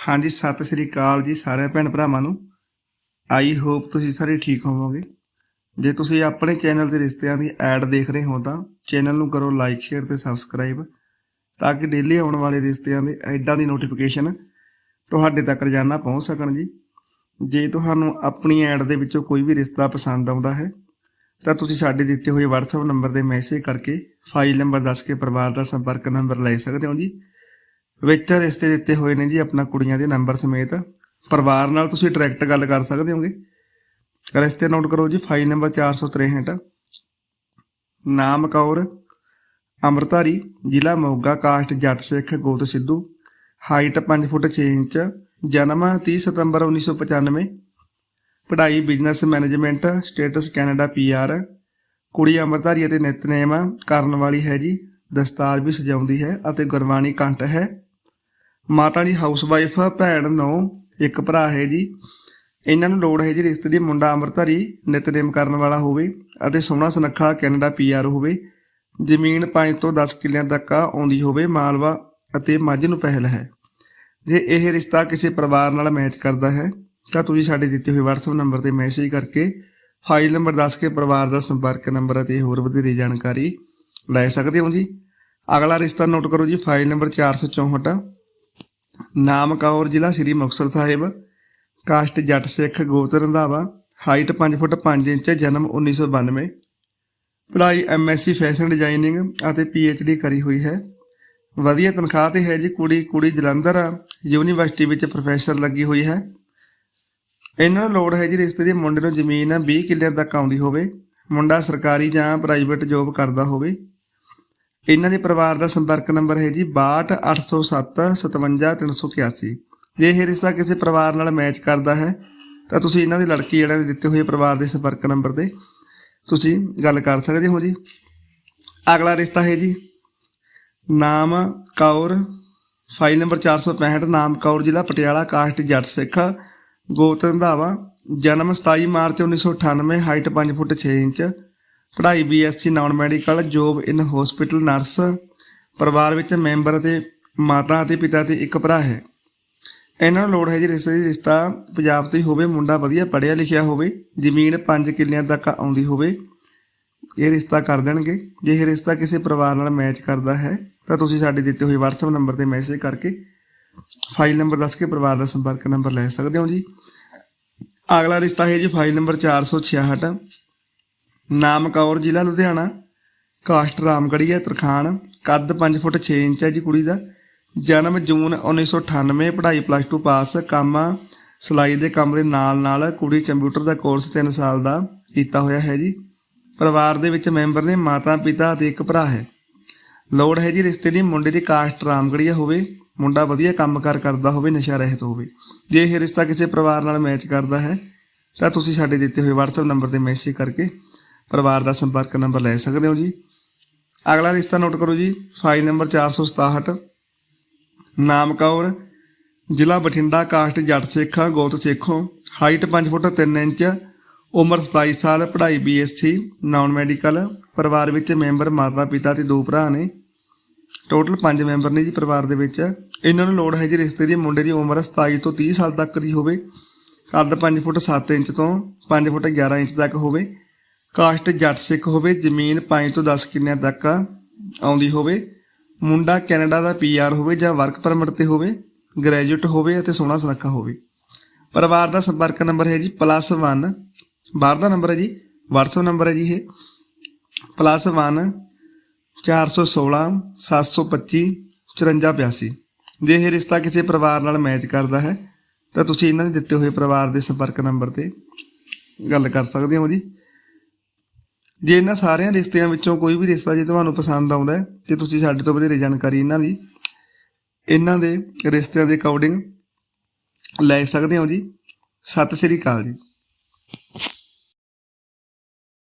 ਹਾਂਜੀ, ਸਤਿ ਸ੍ਰੀ ਅਕਾਲ ਜੀ ਸਾਰੇ ਭੈਣ ਭਰਾਵਾਂ ਨੂੰ। ਆਈ ਹੋਪ ਤੁਸੀਂ ਸਾਰੇ ਠੀਕ ਹੋਵੋਗੇ। ਜੇ ਤੁਸੀਂ ਆਪਣੇ ਚੈਨਲ ਤੇ ਰਿਸ਼ਤਿਆਂ ਦੀ ਐਡ ਦੇਖ ਰਹੇ ਹੋ ਤਾਂ ਚੈਨਲ ਨੂੰ ਕਰੋ ਲਾਈਕ ਸ਼ੇਅਰ ਤੇ ਸਬਸਕ੍ਰਾਈਬ ਤਾਂ ਕਿ ਡੇਲੀ ਆਉਣ ਵਾਲੇ ਰਿਸ਼ਤਿਆਂ ਦੇ ਐਡਾਂ ਦੀ ਨੋਟੀਫਿਕੇਸ਼ਨ ਤੁਹਾਡੇ ਤੱਕ ਰੋਜ਼ਾਨਾ ਪਹੁੰਚ ਸਕਣ ਜੀ। ਜੇ ਤੁਹਾਨੂੰ ਆਪਣੀ ਐਡ ਦੇ ਵਿੱਚੋਂ ਕੋਈ ਵੀ ਰਿਸ਼ਤਾ ਪਸੰਦ ਆਉਂਦਾ ਹੈ, ਤਾਂ ਤੁਸੀਂ ਸਾਡੇ ਦਿੱਤੇ ਹੋਏ WhatsApp ਨੰਬਰ ਤੇ ਮੈਸੇਜ ਕਰਕੇ ਫਾਈਲ ਨੰਬਰ ਦੱਸ ਕੇ ਪਰਿਵਾਰ ਦਾ ਸੰਪਰਕ ਨੰਬਰ ਲੈ ਸਕਦੇ ਹੋ ਜੀ। ਵਿੱਚ ਰਿਸ਼ਤੇ ਦਿੱਤੇ ਹੋਏ ਨੇ ਜੀ ਆਪਣਾ ਕੁੜੀਆਂ ਦੇ ਨੰਬਰ ਸਮੇਤ। ਪਰਿਵਾਰ ਨਾਲ ਤੁਸੀਂ ਡਾਇਰੈਕਟ ਗੱਲ ਕਰ ਸਕਦੇ ਹੋਗੇ। ਰਿਸ਼ਤੇ ਨੋਟ ਕਰੋ ਜੀ ਫਾਈਲ ਨੰਬਰ 463 ਨਾਮ ਕੌਰ, ਅੰਮ੍ਰਿਤਧਾਰੀ, ਜ਼ਿਲ੍ਹਾ ਮੋਗਾ ਕਾਸਟ ਜੱਟ ਸਿੱਖ, ਗੋਤ ਸਿੱਧੂ। Height 5 foot 6 inch. ਜਨਮ 30 ਸਤੰਬਰ 1995 ਪੜ੍ਹਾਈ business management States Canada PR ਕੁੜੀ ਅੰਮ੍ਰਿਤਧਾਰੀ ਅਤੇ ਨਿਤਨੇਮ ਕਰਨ ਵਾਲੀ ਹੈ ਜੀ। ਦਸਤਾਰ ਵੀ ਸਜਾਉਂਦੀ ਹੈ ਅਤੇ ਗੁਰਬਾਣੀ ਕੰਠ ਹੈ। ਮਾਤਾ ਜੀ ਹਾਊਸ ਵਾਈਫ ਭੈਣ ਨੂੰ, ਇੱਕ ਭਰਾ ਹੈ ਜੀ। ਇਹਨਾਂ ਨੂੰ ਲੋੜ ਹੈ ਜੀ ਰਿਸ਼ਤੇ ਦੀ ਮੁੰਡਾ ਅੰਮ੍ਰਿਤਧਾਰੀ ਨਿਤਨੇਮ ਕਰਨ ਵਾਲਾ ਹੋਵੇ ਅਤੇ ਸੋਹਣਾ ਸੁਨੱਖਾ ਕੈਨੇਡਾ ਪੀਆਰ ਹੋਵੇ। ਜ਼ਮੀਨ 5 ਤੋਂ 10 ਕਿੱਲਿਆਂ ਤੱਕ ਆਉਂਦੀ ਹੋਵੇ, ਮਾਲਵਾ ਅਤੇ ਮੱਝ ਨੂੰ ਪਹਿਲ ਹੈ। ਜੇ ਇਹ ਰਿਸ਼ਤਾ ਕਿਸੇ ਪਰਿਵਾਰ ਨਾਲ ਮੈਚ ਕਰਦਾ ਹੈ, ਤਾਂ ਤੁਸੀਂ ਸਾਡੇ ਦਿੱਤੇ ਹੋਏ WhatsApp ਨੰਬਰ ਤੇ ਮੈਸੇਜ ਕਰਕੇ ਫਾਈਲ ਨੰਬਰ ਦੱਸ ਕੇ ਪਰਿਵਾਰ ਦਾ ਸੰਪਰਕ ਨੰਬਰ ਅਤੇ ਹੋਰ ਵਧੇਰੇ ਜਾਣਕਾਰੀ ਲੈ ਸਕਦੇ ਹੋ ਜੀ। ਅਗਲਾ ਰਿਸ਼ਤਾ ਨੋਟ ਕਰੋ ਜੀ ਫਾਈਲ ਨੰਬਰ 464 ਨਾਮ ਕੌਰ ਜ਼ਿਲ੍ਹਾ ਸ੍ਰੀ ਮੁਕਤਸਰ ਸਾਹਿਬ, ਕਾਸਟ ਜੱਟ ਸਿੱਖ ਗੋਤ ਰੰਧਾਵਾ, ਹਾਈਟ 5 ਫੁੱਟ 5 ਇੰਚ, ਜਨਮ 1992 ਪੜ੍ਹਾਈ ਐਮਐਸਸੀ ਫੈਸ਼ਨ ਡਿਜ਼ਾਈਨਿੰਗ ਅਤੇ ਪੀਐਚਡੀ ਕਰੀ ਹੋਈ ਹੈ। ਵਧੀਆ ਤਨਖਾਹ ਤੇ ਹੈ ਜੀ ਕੁੜੀ ਕੁੜੀ ਜਲੰਧਰ ਯੂਨੀਵਰਸਿਟੀ ਵਿੱਚ ਪ੍ਰੋਫੈਸਰ ਲੱਗੀ ਹੋਈ ਹੈ। ਇਹਨਾਂ ਨੂੰ ਲੋੜ ਹੈ ਜੀ, ਰਿਸ਼ਤੇ ਦੇ ਮੁੰਡੇ ਨੂੰ ਜ਼ਮੀਨ 20 ਕਿੱਲਿਆਂ ਤੱਕ ਆਉਂਦੀ ਹੋਵੇ, ਮੁੰਡਾ ਸਰਕਾਰੀ ਜਾਂ ਪ੍ਰਾਈਵੇਟ ਜੋਬ ਕਰਦਾ ਹੋਵੇ। ਇਹਨਾਂ ਦੇ ਪਰਿਵਾਰ ਦਾ ਸੰਪਰਕ ਨੰਬਰ ਹੈ ਜੀ 62807 57381 ਜੇ ਇਹ ਰਿਸ਼ਤਾ ਕਿਸੇ ਪਰਿਵਾਰ ਨਾਲ ਮੈਚ ਕਰਦਾ ਹੈ, ਤਾਂ ਤੁਸੀਂ ਇਹਨਾਂ ਦੀ ਲੜਕੀ ਜਿਹੜਾ ਦੇ ਦਿੱਤੇ ਹੋਏ ਪਰਿਵਾਰ ਦੇ ਸੰਪਰਕ ਨੰਬਰ ਤੇ ਤੁਸੀਂ ਗੱਲ ਕਰ ਸਕਦੇ ਹੋ ਜੀ। ਅਗਲਾ ਰਿਸ਼ਤਾ ਹੈ ਜੀ, ਨਾਮ ਕੌਰ ਫਾਈਲ ਨੰਬਰ 465 ਨਾਮ ਕੌਰ ਜ਼ਿਲ੍ਹਾ ਪਟਿਆਲਾ, ਕਾਸਟ ਜੱਟ ਸਿੱਖ ਗੋਤ ਰੰਧਾਵਾ ਜਨਮ 27 ਮਾਰਚ 1998 ਹਾਈਟ 5 ਫੁੱਟ 6 ਇੰਚ ਪੜ੍ਹਾਈ BSc non medical job in hospital nurse ਪਰਿਵਾਰ ਵਿੱਚ ਮੈਂਬਰ ਅਤੇ ਮਾਤਾ ਅਤੇ ਪਿਤਾ ਤੇ ਇੱਕ ਭਰਾ ਹੈ। ਇਹਨਾਂ ਨੂੰ ਲੋੜ ਹੈ ਜੀ ਰਿਸ਼ਤੇ ਦੀ, ਰਿਸ਼ਤਾ ਪੰਜਾਬ ਤੋਂ ਹੀ ਹੋਵੇ, ਮੁੰਡਾ ਵਧੀਆ ਪੜ੍ਹਿਆ ਲਿਖਿਆ ਹੋਵੇ, ਜ਼ਮੀਨ 5 ਕਿੱਲਿਆਂ ਤੱਕ ਆਉਂਦੀ ਹੋਵੇ, ਇਹ ਰਿਸ਼ਤਾ ਕਰ ਦੇਣਗੇ। ਜੇ ਇਹ ਰਿਸ਼ਤਾ ਕਿਸੇ ਪਰਿਵਾਰ ਨਾਲ ਮੈਚ ਕਰਦਾ ਹੈ, ਤਾਂ ਤੁਸੀਂ ਸਾਡੇ ਦਿੱਤੇ ਹੋਏ WhatsApp ਨੰਬਰ ਤੇ ਮੈਸੇਜ ਕਰਕੇ ਫਾਈਲ ਨੰਬਰ ਦੱਸ ਕੇ ਪਰਿਵਾਰ ਦਾ ਸੰਪਰਕ ਨੰਬਰ ਲੈ ਸਕਦੇ ਹੋ ਜੀ। ਅਗਲਾ ਰਿਸ਼ਤਾ ਹੈ ਜੀ ਫਾਈਲ ਨੰਬਰ 466 ਨਾਮ ਕੌਰ ਜ਼ਿਲ੍ਹਾ ਲੁਧਿਆਣਾ, ਕਾਸਟ ਰਾਮਗੜੀਆ ਤਰਖਾਨ ਕੱਦ 5 ਫੁੱਟ 6 ਇੰਚ ਹੈ ਜੀ ਕੁੜੀ ਦਾ। ਜਨਮ ਜੂਨ 1998 ਪੜ੍ਹਾਈ ਪਲੱਸ 2 ਪਾਸ, ਕੰਮ ਸਿਲਾਈ ਦੇ ਕੰਮ ਦੇ ਨਾਲ ਨਾਲ ਕੁੜੀ ਕੰਪਿਊਟਰ ਦਾ ਕੋਰਸ 3 ਸਾਲ ਦਾ ਕੀਤਾ ਹੋਇਆ ਹੈ ਜੀ। ਪਰਿਵਾਰ ਦੇ ਵਿੱਚ ਮੈਂਬਰ ਨੇ ਮਾਤਾ, ਪਿਤਾ ਅਤੇ ਇੱਕ ਭਰਾ ਹੈ। ਲੋੜ ਹੈ ਜੀ ਰਿਸ਼ਤੇ ਦੀ, ਮੁੰਡੇ ਦੀ ਕਾਸਟ ਰਾਮਗੜੀਆ ਹੋਵੇ, ਮੁੰਡਾ ਵਧੀਆ ਕੰਮਕਾਰ ਕਰਦਾ ਹੋਵੇ, ਨਸ਼ਾ ਰਹਿਤ ਹੋਵੇ। ਜੇ ਇਹ ਰਿਸ਼ਤਾ ਕਿਸੇ ਪਰਿਵਾਰ ਨਾਲ ਮੈਚ ਕਰਦਾ ਹੈ, ਤਾਂ ਤੁਸੀਂ ਸਾਡੇ ਦਿੱਤੇ ਹੋਏ WhatsApp ਨੰਬਰ ਤੇ ਮੈਸੇਜ ਕਰਕੇ ਪਰਿਵਾਰ ਦਾ ਸੰਪਰਕ ਨੰਬਰ ਲੈ ਸਕਦੇ ਹੋ ਜੀ। ਅਗਲਾ ਰਿਸ਼ਤਾ ਨੋਟ ਕਰੋ ਜੀ ਫਾਈਲ ਨੰਬਰ 467 ਨਾਮ ਕੌਰ, ਜ਼ਿਲ੍ਹਾ ਬਠਿੰਡਾ, ਕਾਸਟ ਜੱਟ ਸਿੱਖਾ, ਗੋਤ ਸੇਖੋਂ ਹਾਈਟ 5 ਫੁੱਟ 3 ਇੰਚ, ਉਮਰ 27 ਸਾਲ, ਪੜ੍ਹਾਈ ਬੀਐਸਸੀ ਨਾਨ ਮੈਡੀਕਲ ਪਰਿਵਾਰ ਵਿੱਚ ਮੈਂਬਰ ਮਾਤਾ ਪਿਤਾ ਤੇ ਦੋ ਭਰਾ ਨੇ। ਟੋਟਲ 5 ਮੈਂਬਰ ਨੇ ਜੀ ਪਰਿਵਾਰ ਦੇ ਵਿੱਚ। ਇਹਨਾਂ ਨੂੰ ਲੋੜ ਹੈ ਜੀ ਰਿਸ਼ਤੇ ਦੀ ਮੁੰਡੇ ਦੀ ਉਮਰ 27 ਤੋਂ 30 ਸਾਲ ਤੱਕ ਦੀ ਹੋਵੇ। ਕੱਦ 5 ਫੁੱਟ 7 ਇੰਚ ਤੋਂ 5 ਫੁੱਟ 11 ਇੰਚ ਤੱਕ ਹੋਵੇ। ਕਾਸਟ ਜੱਟ ਸਿੱਖ ਹੋਵੇ, ਜ਼ਮੀਨ 5 ਤੋਂ 10 ਕਿੱਲਿਆਂ ਤੱਕ ਆਉਂਦੀ ਹੋਵੇ, ਮੁੰਡਾ ਕੈਨੇਡਾ ਦਾ ਪੀਆਰ ਹੋਵੇ ਜਾਂ ਵਰਕ ਪਰਮਿਟ ਤੇ ਹੋਵੇ, ਗ੍ਰੈਜੂਏਟ ਹੋਵੇ ਅਤੇ ਸੋਹਣਾ ਸੁਨੱਖਾ ਹੋਵੇ। ਪਰਿਵਾਰ ਦਾ ਸੰਪਰਕ ਨੰਬਰ ਹੈ ਜੀ +1 ਬਾਹਰ ਦਾ ਨੰਬਰ ਹੈ ਜੀ, WhatsApp ਨੰਬਰ ਹੈ ਜੀ ਇਹ। +1 416 725 5482 ਜੇ ਇਹ ਰਿਸ਼ਤਾ ਕਿਸੇ ਪਰਿਵਾਰ ਨਾਲ ਮੈਚ ਕਰਦਾ ਹੈ, ਤਾਂ ਤੁਸੀਂ ਇਹਨਾਂ ਦੇ ਦਿੱਤੇ ਹੋਏ ਪਰਿਵਾਰ ਦੇ ਸੰਪਰਕ ਨੰਬਰ ਤੇ ਗੱਲ ਕਰ ਸਕਦੇ ਹੋ ਜੀ। ਜੇ ਇਹਨਾਂ ਸਾਰਿਆਂ ਰਿਸ਼ਤਿਆਂ ਵਿੱਚੋਂ ਕੋਈ ਵੀ ਰਿਸ਼ਤਾ ਜੇ ਤੁਹਾਨੂੰ ਪਸੰਦ ਆਉਂਦਾ ਹੈ, ਤੇ ਤੁਸੀਂ ਸਾਡੇ ਤੋਂ ਵਧੇਰੇ ਜਾਣਕਾਰੀ ਇਹਨਾਂ ਦੀ, ਇਹਨਾਂ ਦੇ ਰਿਸ਼ਤਿਆਂ ਦੇ ਅਕੋਰਡਿੰਗ ਲੈ ਸਕਦੇ ਹੋ ਜੀ। ਸਤਿ ਸ਼੍ਰੀ ਅਕਾਲ ਜੀ।